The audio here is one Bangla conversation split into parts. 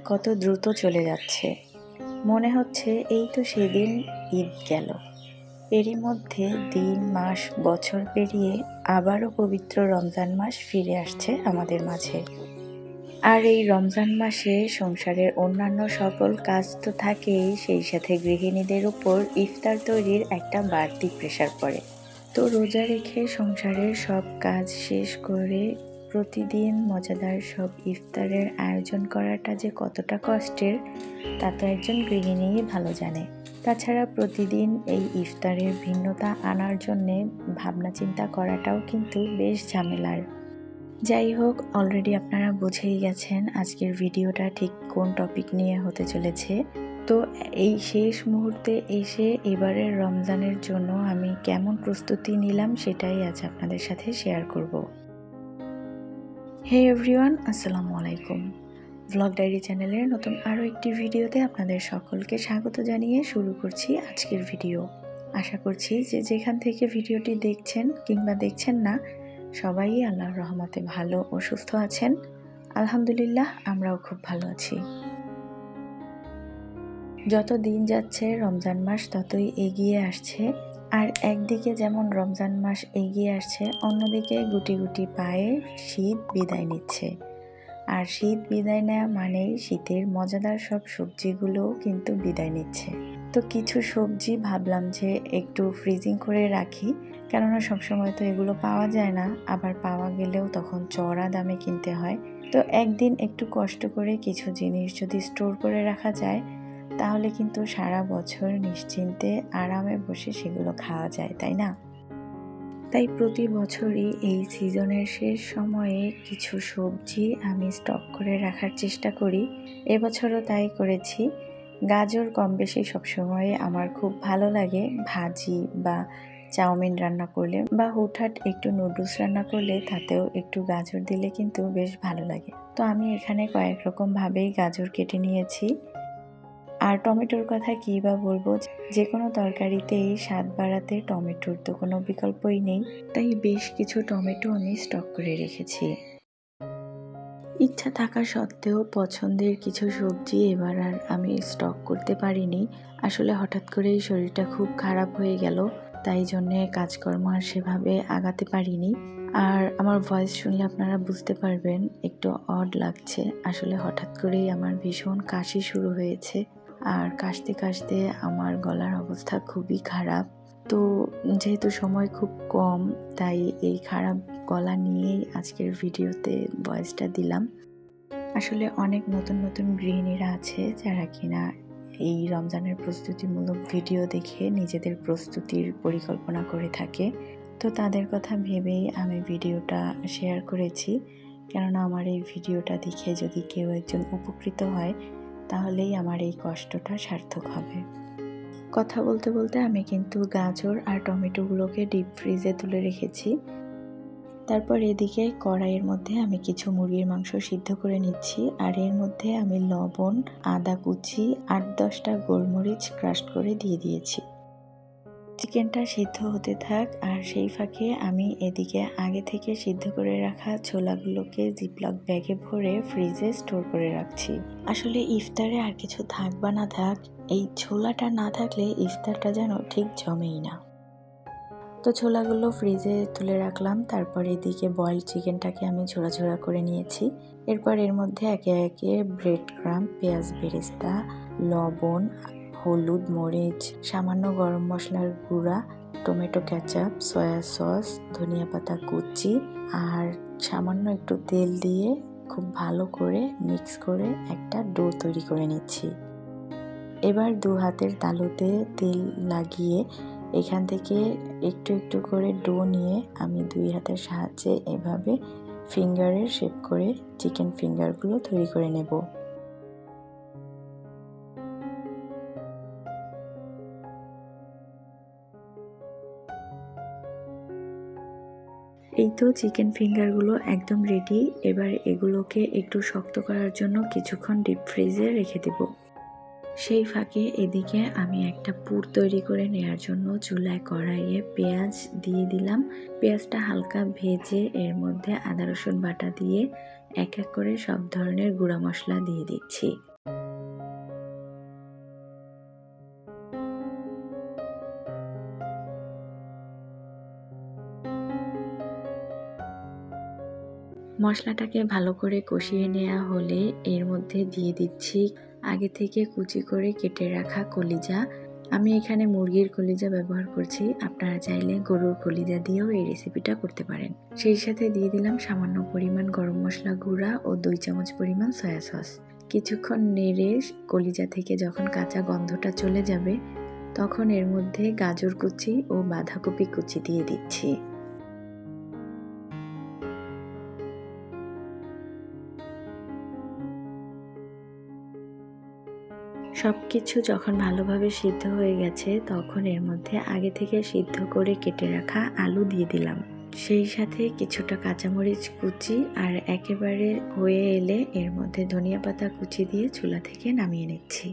সময় কত দ্রুত চলে যাচ্ছে। মনে হচ্ছে এই তো সেদিন ঈদ গেল। এরই মধ্যে দিন, মাস, বছর পেরিয়ে আবারও পবিত্র রমজান মাস ফিরে আসছে আমাদের মাঝে। আর এই রমজান মাসে সংসারের অন্যান্য সকল কাজ তো থাকেই, সেই সাথে গৃহিণীদের উপর ইফতার তৈরির একটা বাড়তি প্রেশার পড়ে। তো রোজা রেখে সংসারের সব কাজ শেষ করে প্রতিদিন মজাদার সব ইফতারের আয়োজন করাটা যে কতটা কষ্টের, তা তো একজন গৃহিণীই ভালো জানে। তাছাড়া প্রতিদিন এই ইফতারের ভিন্নতা আনার জন্যে ভাবনা চিন্তা করাটাও কিন্তু বেশ ঝামেলার। যাই হোক অলরেডি আপনারা বুঝেই গেছেন আজকের ভিডিওটা ঠিক কোন টপিক নিয়ে হতে চলেছে। তো এই শেষ মুহূর্তে এসে এবারের রমজানের জন্য আমি কেমন প্রস্তুতি নিলাম সেটাই আজ আপনাদের সাথে শেয়ার করব। হে এভরিওয়ান আসসালামু আলাইকুম। ব্লগ ডায়েরি চ্যানেলের নতুন আরও একটি ভিডিওতে আপনাদের সকলকে স্বাগত জানিয়ে শুরু করছি আজকের ভিডিও। আশা করছি যে যেখান থেকে ভিডিওটি দেখছেন কিংবা দেখছেন না, সবাই আল্লাহর রহমতে ভালো ও সুস্থ আছেন। আলহামদুলিল্লাহ, আমরাও খুব ভালো আছি। যত দিন যাচ্ছে, রমজান মাস ততই এগিয়ে আসছে। আর একদিকে যেমন রমজান মাস এগিয়ে আসছে, অন্যদিকে গুটি গুটি পায়ে শীত বিদায় নিচ্ছে। আর শীত বিদায় নেওয়া মানেই শীতের মজাদার সব সবজিগুলোও কিন্তু বিদায় নিচ্ছে। তো কিছু সবজি ভাবলাম যে একটু ফ্রিজিং করে রাখি, কেননা সবসময় তো এগুলো পাওয়া যায় না। আবার পাওয়া গেলেও তখন চড়া দামে কিনতে হয়। তো একদিন একটু কষ্ট করে কিছু জিনিস যদি স্টোর করে রাখা যায় তাহলে কিন্তু সারা বছর নিশ্চিন্তে আরামে বসে সেগুলো খাওয়া যায়, তাই না? তাই প্রতি বছরই এই সিজনের শেষ সময়ে কিছু সবজি আমি স্টক করে রাখার চেষ্টা করি। এবছরও তাই করেছি। গাজর কম বেশি সবসময় আমার খুব ভালো লাগে। ভাজি বা চাউমিন রান্না করলে বা হুটহাট একটু নুডলস রান্না করলে তাতেও একটু গাজর দিলে কিন্তু বেশ ভালো লাগে। তো আমি এখানে কয়েক রকমভাবেই গাজর কেটে নিয়েছি। আর টমেটোর কথা কী বা বলব? যে কোনো তরকারিতেই স্বাদ বাড়াতে টমেটোর তো কোনো বিকল্পই নেই। তাই বেশ কিছু টমেটো আমি স্টক করে রেখেছি। ইচ্ছা থাকা সত্ত্বেও পছন্দের কিছু সবজি এবার আর আমি স্টক করতে পারিনি। আসলে হঠাৎ করেই শরীরটা খুব খারাপ হয়ে গেল, তাই জন্যে কাজকর্ম আর সেভাবে আগাতে পারিনি। আর আমার ভয়েস শুনলে আপনারা বুঝতে পারবেন, একটু অড লাগছে। আসলে হঠাৎ করেই আমার ভীষণ কাশি শুরু হয়েছে। আর কাশতে কাশতে আমার গলার অবস্থা খুবই খারাপ। তো যেহেতু সময় খুব কম, তাই এই খারাপ গলা নিয়েই আজকের ভিডিওতে ভয়েসটা দিলাম। আসলে অনেক নতুন নতুন গৃহিণীরা আছে যারা কিনা এই রমজানের প্রস্তুতিমূলক ভিডিও দেখে নিজেদের প্রস্তুতির পরিকল্পনা করে থাকে। তো তাদের কথা ভেবেই আমি ভিডিওটা শেয়ার করেছি। কেননা আমার এই ভিডিওটা দেখে যদি কেউ একজন উপকৃত হয় তাহলেই আমার এই কষ্টটা সার্থক হবে। কথা বলতে বলতে আমি কিন্তু গাজর আর টমেটোগুলোকে ডিপ ফ্রিজে তুলে রেখেছি। তারপর এদিকে কড়াইয়ের মধ্যে আমি কিছু মুরগির মাংস সিদ্ধ করে নিচ্ছি আর এর মধ্যে আমি লবণ, আদা কুচি আট দশটা গোলমরিচ ক্রাশ করে দিয়ে দিয়েছি। চিকেনটা সিদ্ধ হতে থাক, আর সেই ফাঁকে আমি এদিকে আগে থেকে সিদ্ধ করে রাখা ছোলাগুলোকে জিপলক ব্যাগে ভরে ফ্রিজে স্টোর করে রাখছি। আসলে ইফতারে আর কিছু থাক বা না থাক, এই ছোলাটা না থাকলে ইফতারটা যেন ঠিক জমেই না। তো ছোলাগুলো ফ্রিজে তুলে রাখলাম, তারপর এদিকে বয়েল চিকেনটাকে আমি ঝোড়া ঝোড়া করে নিয়েছি। এরপর এর মধ্যে একে একে ব্রেড ক্রাম পেঁয়াজ বেরেস্তা, লবণ হলুদ, মরিচ, সামান্য গরম মশলার গুঁড়া, টমেটো ক্যাচাপ সয়া সস, ধনিয়া পাতা কুচি আর সামান্য একটু তেল দিয়ে খুব ভালো করে মিক্স করে একটা ডো তৈরি করে নিচ্ছি। এবার দু হাতের তালুতে তেল লাগিয়ে এখান থেকে একটু একটু করে ডো নিয়ে আমি দুই হাতের সাহায্যে এভাবে ফিঙ্গারের শেপ করে চিকেন ফিঙ্গারগুলো তৈরি করে নেব। এই তো চিকেন ফিঙ্গারগুলো একদম রেডি এবার এগুলোকে একটু শক্ত করার জন্য কিছুক্ষণ ডিপ ফ্রিজে রেখে দেব। সেই ফাঁকে এদিকে আমি একটা পুর তৈরি করে নেওয়ার জন্য চুলায় কড়াইয়ে পেঁয়াজ দিয়ে দিলাম। পেঁয়াজটা হালকা ভেজে এর মধ্যে আদা রসুন বাটা দিয়ে এক এক করে সব ধরনের গুঁড়া মশলা দিয়ে দিচ্ছি। মশলাটাকে ভালো করে কষিয়ে নেওয়া হলে এর মধ্যে দিয়ে দিচ্ছি আগে থেকে কুচি করে কেটে রাখা কলিজা। আমি এখানে মুরগির কলিজা ব্যবহার করছি। আপনারা চাইলে গরুর কলিজা দিয়েও এই রেসিপিটা করতে পারেন। সেই সাথে দিয়ে দিলাম সামান্য পরিমাণ গরম মশলা গুঁড়া ও দুই চামচ পরিমাণ সয়া সস। কিছুক্ষণ নেড়ে কলিজা থেকে যখন কাঁচা গন্ধটা চলে যাবে, তখন এর মধ্যে গাজর কুচি ও বাঁধাকপি কুচি দিয়ে দিচ্ছি। সব কিছু যখন ভালোভাবে সিদ্ধ হয়ে গেছে, তখন এর মধ্যে আগে থেকে সিদ্ধ করে কেটে রাখা আলু দিয়ে দিলাম। সেই সাথে কিছুটা কাঁচামরিচ কুচি আর একেবারে হয়ে এলে এর মধ্যে ধনিয়া পাতা কুচি দিয়ে চুলা থেকে নামিয়ে নিচ্ছি।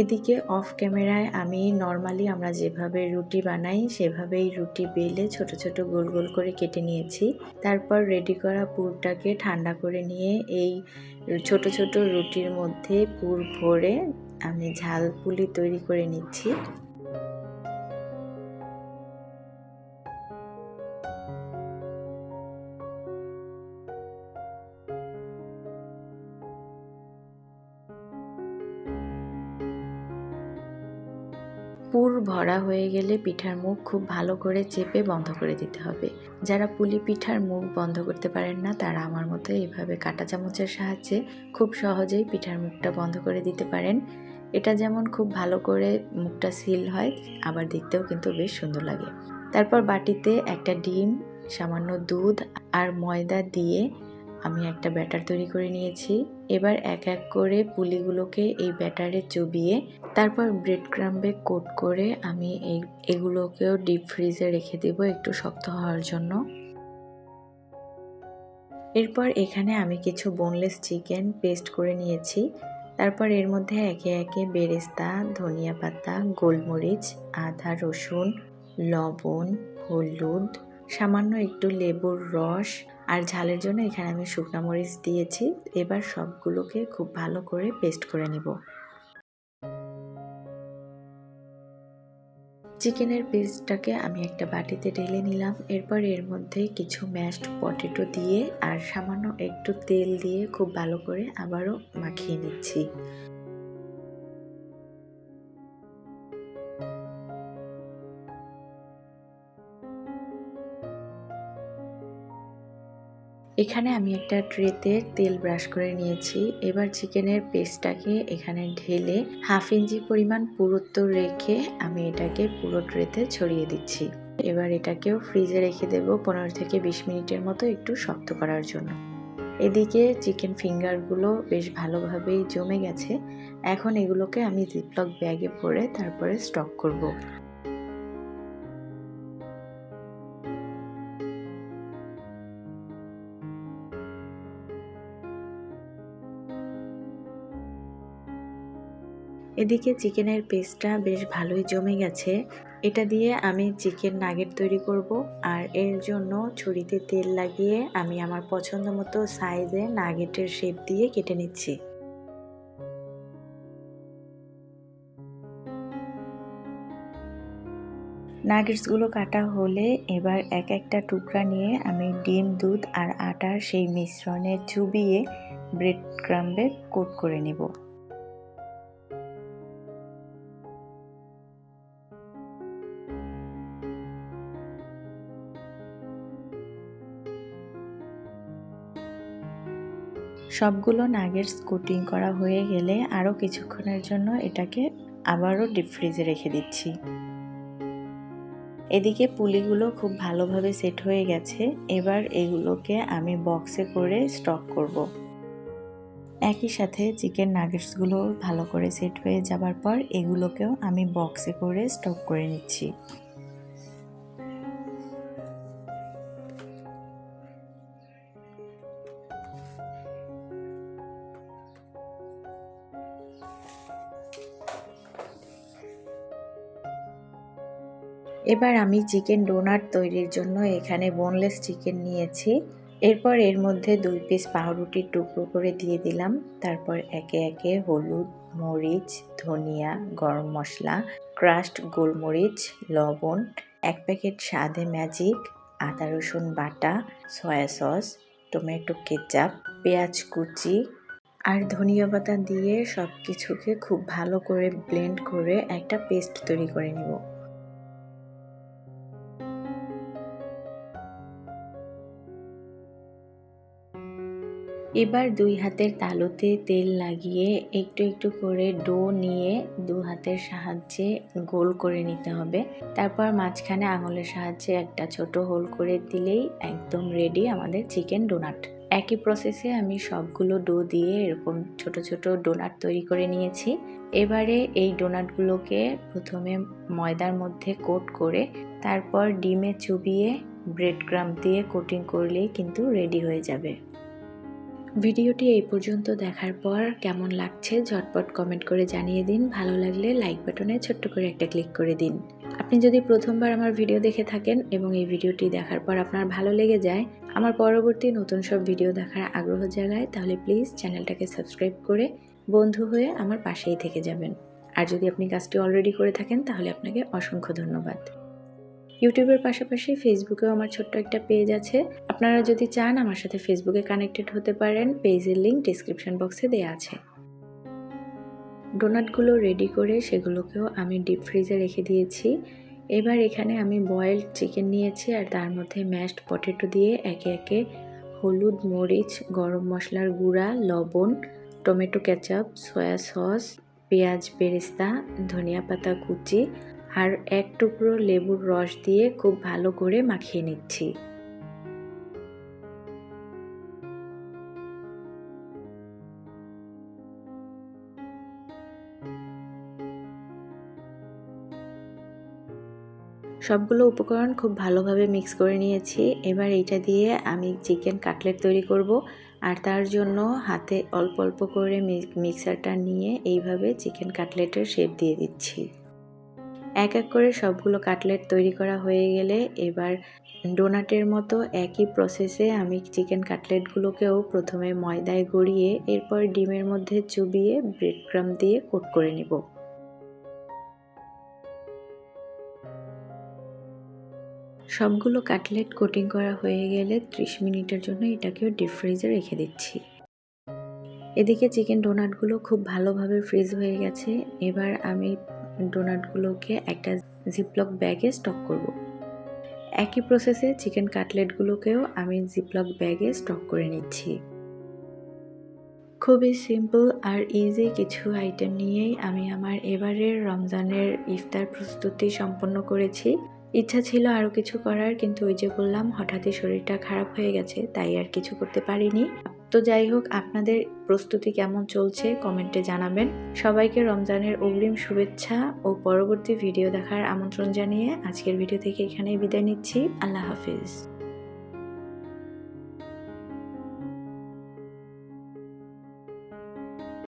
এদিকে অফ ক্যামেরায় আমি নর্মালি আমরা যেভাবে রুটি বানাই, সেভাবেই রুটি বেলে ছোট ছোট গোল গোল করে কেটে নিয়েছি। তারপর রেডি করা পুরটাকে ঠান্ডা করে নিয়ে এই ছোট ছোট রুটির মধ্যে পুর ভরে আমি ঝাল পুলি তৈরি করে নিচ্ছি। পুর ভরা হয়ে গেলে পিঠার মুখ খুব ভালো করে চেপে বন্ধ করে দিতে হবে। যারা পুলি পিঠার মুখ বন্ধ করতে পারেন না, তারা আমার মতো এইভাবে কাটা চামচের সাহায্যে খুব সহজেই পিঠার মুখটা বন্ধ করে দিতে পারেন। এটা যেমন খুব ভালো করে মুখটা সিল হয়, আবার দেখতেও কিন্তু বেশ সুন্দর লাগে। তারপর বাটিতে একটা ডিম, সামান্য দুধ আর ময়দা দিয়ে আমি একটা ব্যাটার তৈরি করে নিয়েছি। এবার এক এক করে পুলিগুলোকে এই ব্যাটারে চুবিয়ে তারপর ব্রেড ক্রাম্বে কোট করে আমি এই, এগুলোকেও ডিপ ফ্রিজে রেখে দেব একটু শক্ত হওয়ার জন্য। এরপর এখানে আমি কিছু বোনলেস চিকেন পেস্ট করে নিয়েছি। তারপর এর মধ্যে একে একে বেরেস্তা, ধনিয়া পাতা, গোলমরিচ, আদা, রসুন, লবণ, হলুদ, সামান্য একটু লেবুর রস আর ঝালের জন্য এখানে আমি শুকনো মরিচ দিয়েছি। এবার সবগুলোকে খুব ভালো করে পেস্ট করে নেব। চিকেনের পিসটাকে আমি একটা বাটিতে ঢেলে নিলাম। এরপর এর মধ্যে কিছু ম্যাশড পটেটো দিয়ে আর সামান্য একটু তেল দিয়ে খুব ভালো করে আবারও মাখিয়ে নিচ্ছি। এখানে আমি একটা ট্রেতে তেল ব্রাশ করে নিয়েছি। এবার চিকেনের পেস্টটাকে এখানে ঢেলে হাফ ইঞ্চি পরিমাণ পুরুত্ব রেখে আমি এটাকে পুরো ট্রেতে ছড়িয়ে দিচ্ছি। এবার এটাকেও ফ্রিজে রেখে দেব পনেরো থেকে বিশ মিনিটের মতো একটু শক্ত করার জন্য। এদিকে চিকেন ফিঙ্গারগুলো বেশ ভালোভাবেই জমে গেছে। এখন এগুলোকে আমি জিপলক ব্যাগে ভরে তারপরে স্টক করব। এদিকে চিকেনের পেস্টটা বেশ ভালোই জমে গেছে। এটা দিয়ে আমি চিকেন নাগেট তৈরি করব আর এর জন্য ছুরিতে তেল লাগিয়ে আমি আমার পছন্দ মতো সাইজে নাগেটের শেপ দিয়ে কেটে নিচ্ছি। নাগেটসগুলো কাটা হলে এবার এক একটা টুকরা নিয়ে আমি ডিম, দুধ আর আটার সেই মিশ্রণে চুবিয়ে ব্রেড ক্রাম্বে কোট করে নেব। সবগুলো নাগেটস কোটিং করা হয়ে গেলে আরও কিছুক্ষণের জন্য এটাকে আবারও ডিপ ফ্রিজে রেখে দিচ্ছি। এদিকে পুলিগুলো খুব ভালোভাবে সেট হয়ে গেছে। এবার এগুলোকে আমি বক্সে করে স্টক করব। একই সাথে চিকেন নাগেটসগুলো ভালো করে সেট হয়ে যাবার পর এগুলোকেও আমি বক্সে করে স্টক করে নিচ্ছি। এবার আমি চিকেন ডোনাট তৈরির জন্য এখানে বোনলেস চিকেন নিয়েছি। এরপর এর মধ্যে দুই পিস পাউরুটির টুকরো করে দিয়ে দিলাম। তারপর একে একে হলুদ, মরিচ, ধনিয়া, গরম মশলা ক্রাশড গোলমরিচ, লবণ, এক প্যাকেট স্বাদে ম্যাজিক আদা রসুন বাটা সয়া সস টমেটো কেচাপ পেঁয়াজ কুচি আর ধনিয়া পাতা দিয়ে সব কিছুকে খুব ভালো করে ব্লেন্ড করে একটা পেস্ট তৈরি করে নিব। এবার দুই হাতের তালুতে তেল লাগিয়ে একটু একটু করে ডো নিয়ে দু হাতের সাহায্যে গোল করে নিতে হবে। তারপর মাঝখানে আঙুলের সাহায্যে একটা ছোট হোল করে দিলেই একদম রেডি আমাদের চিকেন ডোনাট একই প্রসেসে আমি সবগুলো ডো দিয়ে এরকম ছোট ছোট ডোনাট তৈরি করে নিয়েছি। এবারে এই ডোনাটগুলোকে প্রথমে ময়দার মধ্যে কোট করে তারপর ডিমে চুবিয়ে ব্রেড ক্রাম দিয়ে কোটিং করলেই কিন্তু রেডি হয়ে যাবে। ভিডিওটি এই পর্যন্ত দেখার পর কেমন লাগছে ঝটপট কমেন্ট করে জানিয়ে দিন। ভালো লাগলে লাইক বাটনে ছোট্ট করে একটা ক্লিক করে দিন। আপনি যদি প্রথমবার আমার ভিডিও দেখে থাকেন এবং এই ভিডিওটি দেখার পর আপনার ভালো লেগে যায়, আমার পরবর্তী নতুন সব ভিডিও দেখার আগ্রহ জাগায়, তাহলে প্লিজ চ্যানেলটাকে সাবস্ক্রাইব করে বন্ধু হয়ে আমার পাশেই থেকে যাবেন। আর যদি আপনি কাজটি অলরেডি করে থাকেন, তাহলে আপনাকে অসংখ্য ধন্যবাদ। ইউটিউবের পাশাপাশি ফেসবুকেও আমার ছোট্ট একটা পেজ আছে। আপনারা যদি চান আমার সাথে ফেসবুকে কানেক্টেড হতে পারেন পেজের লিঙ্ক ডিসক্রিপশন বক্সে দেওয়া আছে। ডোনাটগুলো রেডি করে সেগুলোকেও আমি ডিপ ফ্রিজে রেখে দিয়েছি। এবার এখানে আমি বয়েলড চিকেন নিয়েছি আর তার মধ্যে ম্যাশড পটেটো দিয়ে একে একে হলুদ, মরিচ, গরম মশলার গুঁড়া, লবণ টমেটো কেচাপ সয়া সস পেঁয়াজ বেরেস্তা ধনিয়া পাতা কুচি আর এক টুকরো লেবুর রস দিয়ে খুব ভালো করে মাখিয়ে নিচ্ছি। সবগুলো উপকরণ খুব ভালোভাবে মিক্স করে নিয়েছি। এবার এটা দিয়ে আমি চিকেন কাটলেট তৈরি করব আর তার জন্য হাতে অল্প অল্প করে মিক্সারটা নিয়ে এইভাবে চিকেন কাটলেটের শেপ দিয়ে দিচ্ছি। এক এক করে সবগুলো কাটলেট তৈরি করা হয়ে গেলে এবার ডোনাটের মতো একই প্রসেসে আমি চিকেন কাটলেটগুলোকেও প্রথমে ময়দায় গড়িয়ে, এরপর ডিমের মধ্যে চুবিয়ে ব্রেড ক্রাম দিয়ে কোট করে নিব। সবগুলো কাটলেট কোটিং করা হয়ে গেলে ত্রিশ মিনিটের জন্য এটাকেও ডিপ ফ্রিজে রেখে দিচ্ছি। এদিকে চিকেন ডোনাটগুলো খুব ভালোভাবে ফ্রিজ হয়ে গেছে। এবার আমি ডোনাটগুলোকে একটা জিপলক ব্যাগে স্টক করব। একই প্রসেসে চিকেন কাটলেটগুলোকেও আমি জিপলক ব্যাগে স্টক করে নিচ্ছি। খুবই সিম্পল আর ইজি কিছু আইটেম নিয়েই আমি আমার এবারের রমজানের ইফতার প্রস্তুতি সম্পন্ন করেছি। ইচ্ছা ছিল আরও কিছু করার, কিন্তু ওই যে বললাম, হঠাৎই শরীরটা খারাপ হয়ে গেছে, তাই আর কিছু করতে পারিনি। তো যাই হোক, আপনাদের প্রস্তুতি কেমন চলছে কমেন্টে জানাবেন। সবাইকে রমজানের অগ্রিম শুভেচ্ছা ও পরবর্তী ভিডিও দেখার আমন্ত্রণ জানিয়ে আজকের ভিডিও থেকে এখানেই বিদায় নিচ্ছি। আল্লাহ হাফিজ।